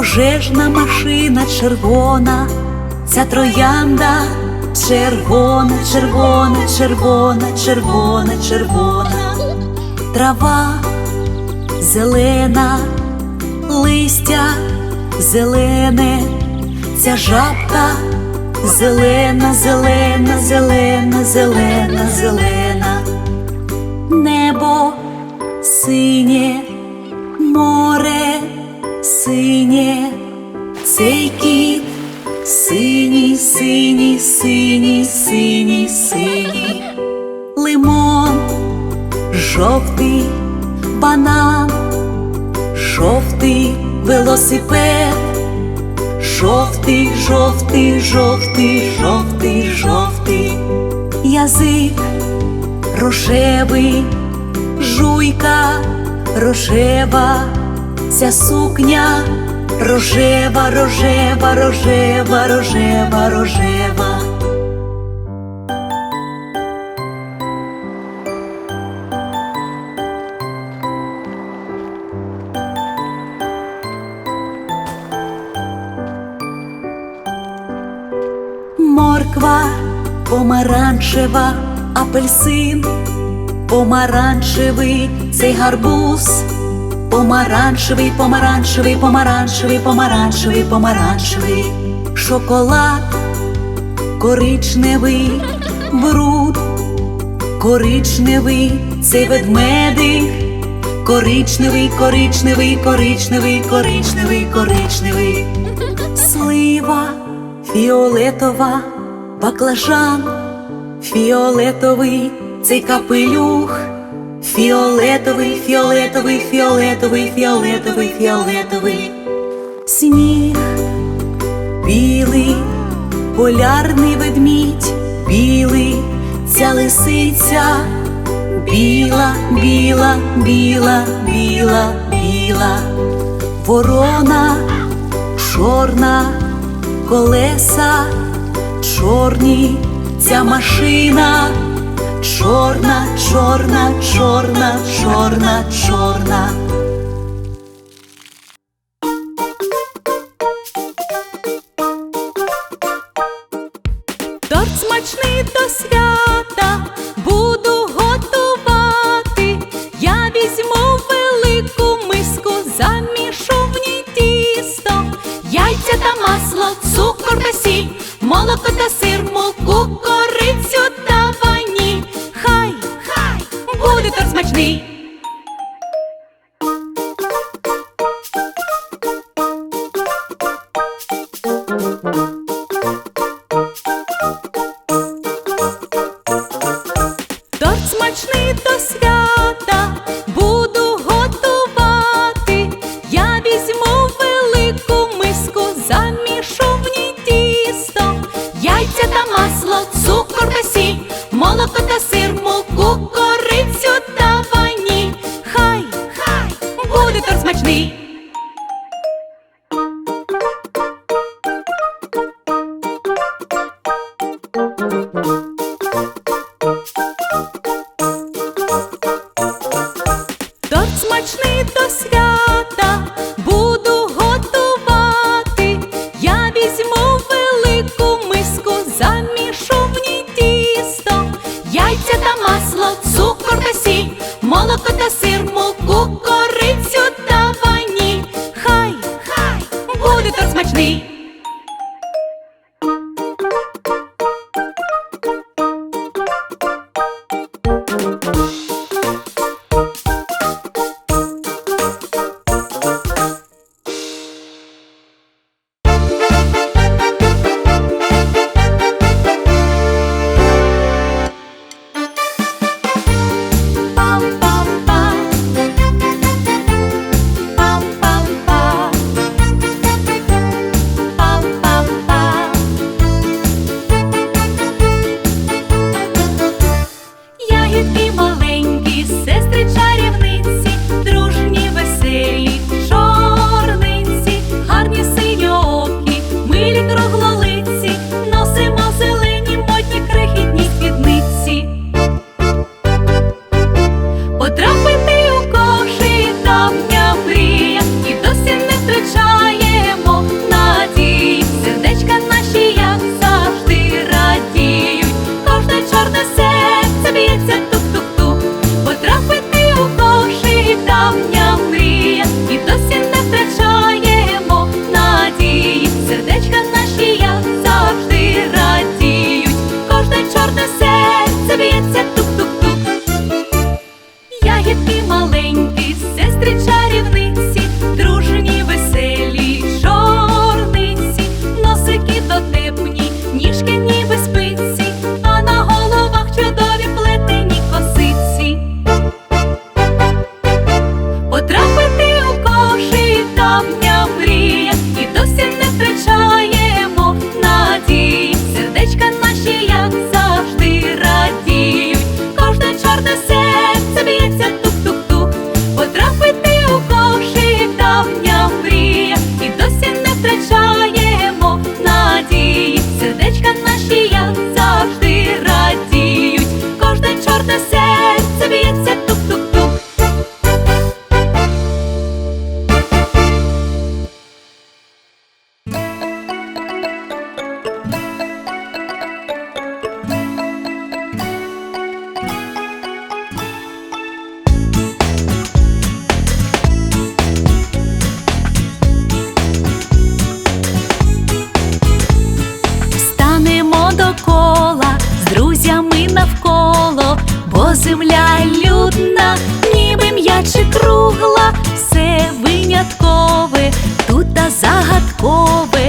пожежна машина червона, ця троянда червона, червона, червона, червона, червона, трава зелена, листя зелене, ця жабка зелена, зелена, зелена, зелена, зелена, небо синє, рожева, ця сукня рожева, рожева, рожева, рожева, рожева. Морква помаранчева, апельсин, помаранчевий цей гарбуз, помаранчевий, помаранчевий, помаранчевий, помаранчевий, помаранчевий, шоколад, коричневий, бруд, коричневий, цей ведмедик, коричневий, коричневий, коричневий, коричневий, коричневий, слива фіолетова, баклажан, фіолетовий цей капелюх, фіолетовий, фіолетовий, фіолетовий, фіолетовий, фіолетовий, сніг, білий, полярний ведмідь, білий, ця лисиця, біла, біла, біла, біла, біла, ворона, чорна колеса. Чорні, ця машина, чорна, чорна, чорна, чорна, чорна. кругла, все виняткове, тут та загадкове.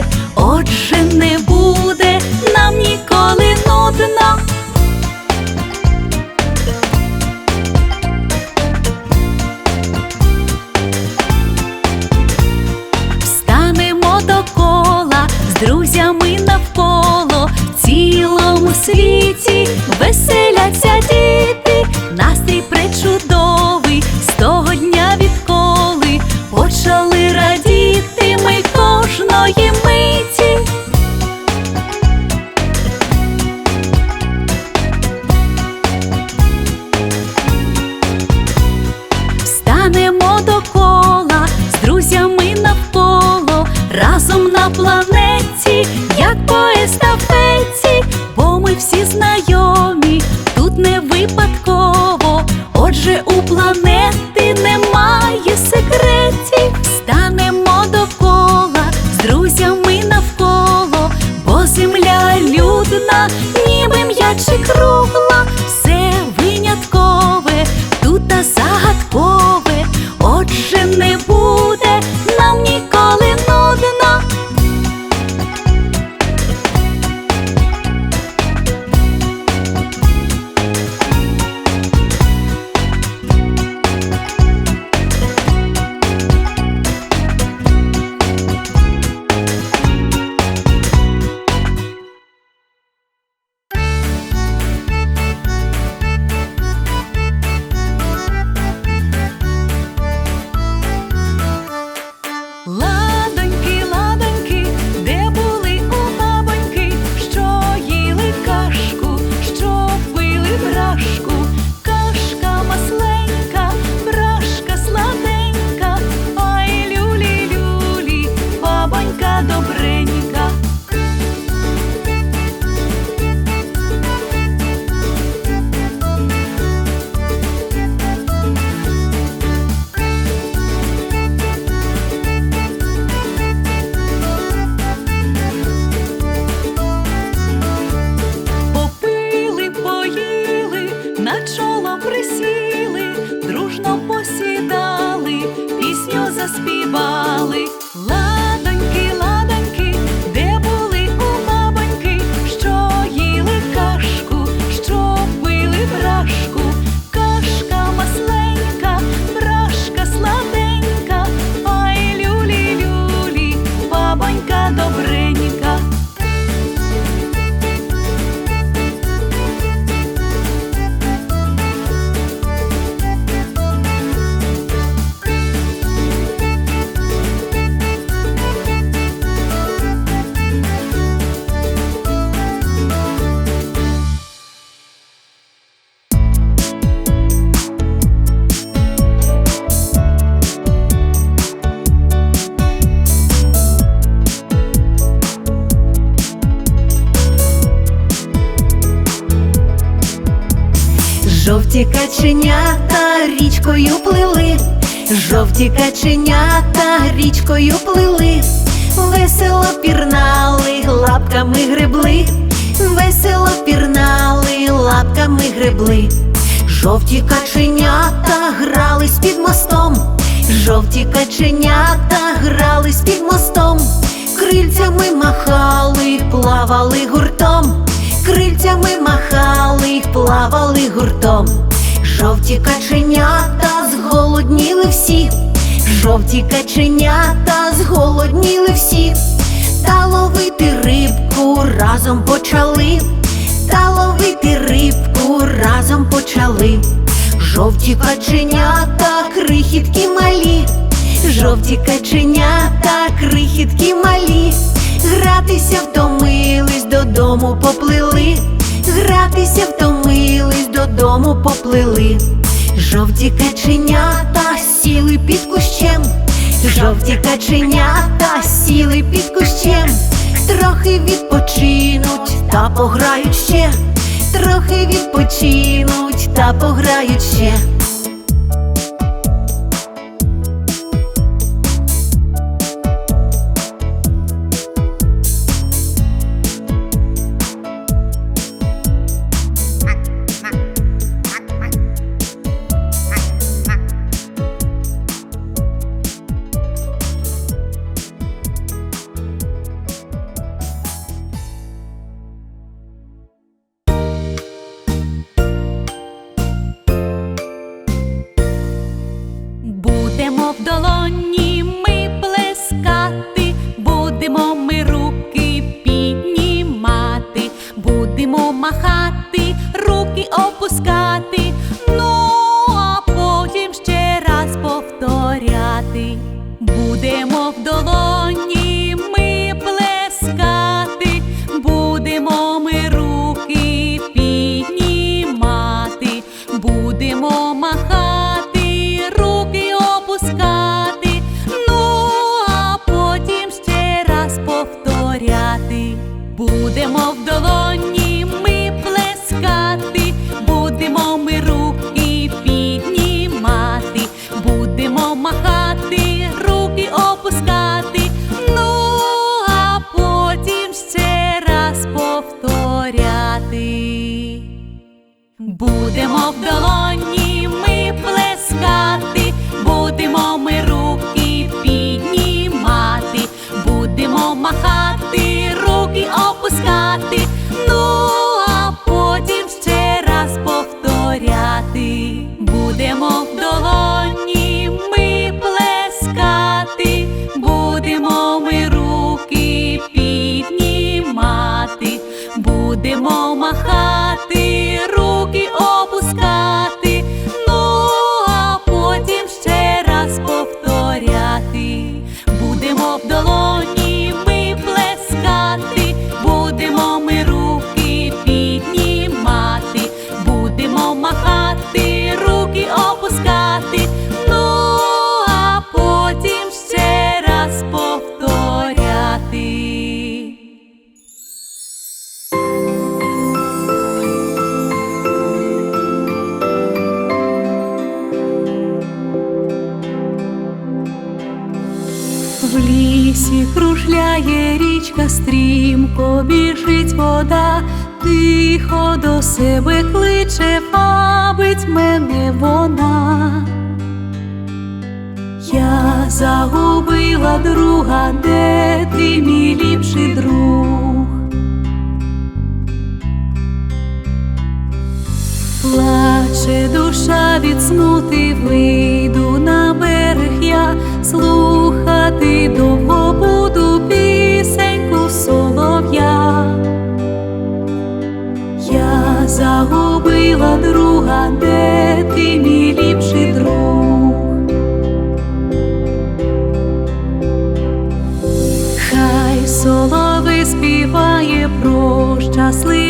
нам пісню жовті каченята річкою плили, весело пірнали, лапками гребли, весело пірнали, лапками гребли. Жовті каченята грались під мостом, жовті каченята грались під мостом, крильцями махали, плавали гуртом, крильцями махали, плавали гуртом. Жовті каченята зголодніли всі, жовті каченята зголодніли всі, та ловити рибку разом почали, та ловити рибку разом почали. Жовті каченята, крихітки малі, жовті каченята, крихітки малі, гратися втомились, додому поплили, гратися втомились, додому поплили. Жовті каченята сіли під кущем, жовті каченята сіли під кущем, трохи відпочинуть та пограють ще, трохи відпочинуть та пограють ще. Стрімко біжить вода, тихо до себе кличе, бабить мене вона. Я загубила друга, де ти мій ліпший друг. Плаче душа від смути, вийду на берег я слухати довго буду загубила друга, де ти мій ліпший друг. Хай солови співає про щасливішу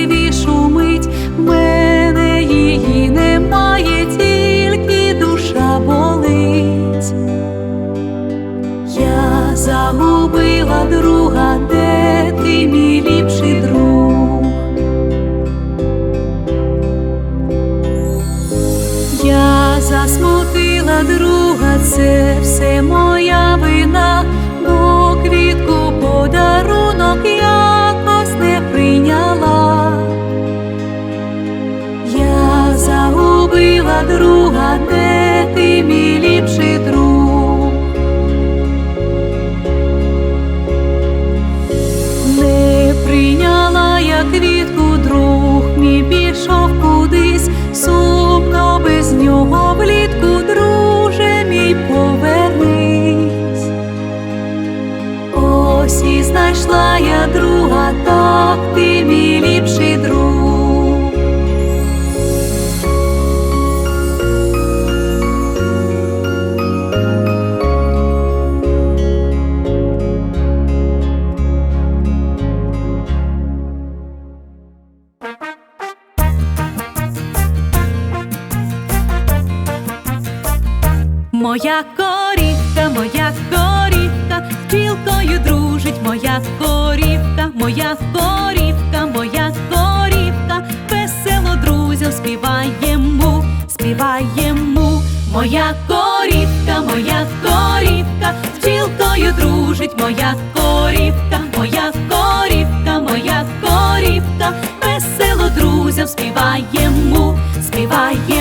Моя корівка, моя корівка, з пчілкою дружить моя корівка, моя корівка, моя корівка, весело друзям співаємо, співаємо. Моя корівка, моя корівка, з пчілкою дружить моя корівка, моя корівка, моя корівка, весело друзям співаємо, співаємо.